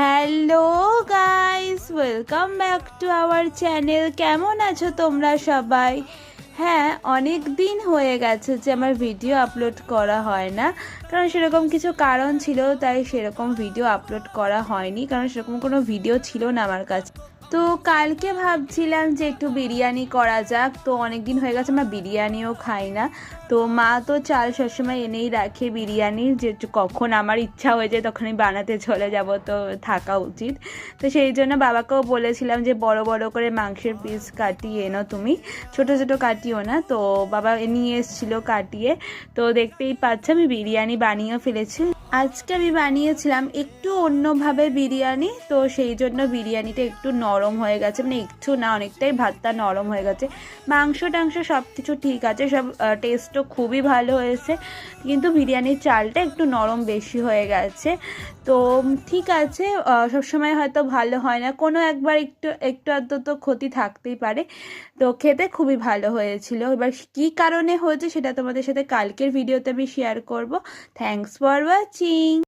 Hello guys welcome back to our channel কেমন আছো তোমরা সবাই? হ্যাঁ অনেক দিন হয়ে গেছে যে আমার ভিডিও আপলোড করা হয় না। কারণ সেরকম কিছু কারণ ছিল, তাই সেরকম ভিডিও আপলোড করা হয়নি। কারণ সেরকম কোনো ভিডিও ছিল না আমার কাছে। তো কালকে ভাবছিলাম যে একটু বিরিয়ানি করা যাক। তো অনেক দিন হয়ে গেছে, আমরা বিরিয়ানিও খাই না। তো মা তো চাল সবসময় এনেই রাখে বিরিয়ানির যে কখন আমার ইচ্ছা হয়ে যায় তখনই বানাতে চলে যাব, তো থাকা উচিত। তো সেই জন্য বাবাকেও বলেছিলাম যে বড় বড় করে মাংসের পিস কাটিয়ে এনো তুমি। ছোট ছোট কাটিও না, তো বাবা নিয়ে এসেছিল কাটিয়ে। তো দেখতেই পাচ্ছ, আমি বিরিয়ানি বানিয়েও ফেলেছি। আজকে আমি বানিয়েছিলাম একটু অন্যভাবে বিরিয়ানি, তো সেই জন্য বিরিয়ানিটা একটু নরম হয়ে গেছে মানে একটু না, অনেকটাই ভাতটা নরম হয়ে গেছে। মাংস টাংস সব কিছু ঠিক আছে, সব টেস্টও খুবই ভালো হয়েছে, কিন্তু বিরিয়ানির চালটা একটু নরম বেশি হয়ে গেছে। তো ঠিক আছে সবসময় হয়তো ভালো হয় না, কোনো একবার একটু একটু আধটু ক্ষতি থাকতেই পারে। তো খেতে খুবই ভালো হয়েছিল। এবার কী কারণে হয়েছে সেটা তোমাদের সাথে কালকের ভিডিওতে আমি শেয়ার করব। Thanks for watching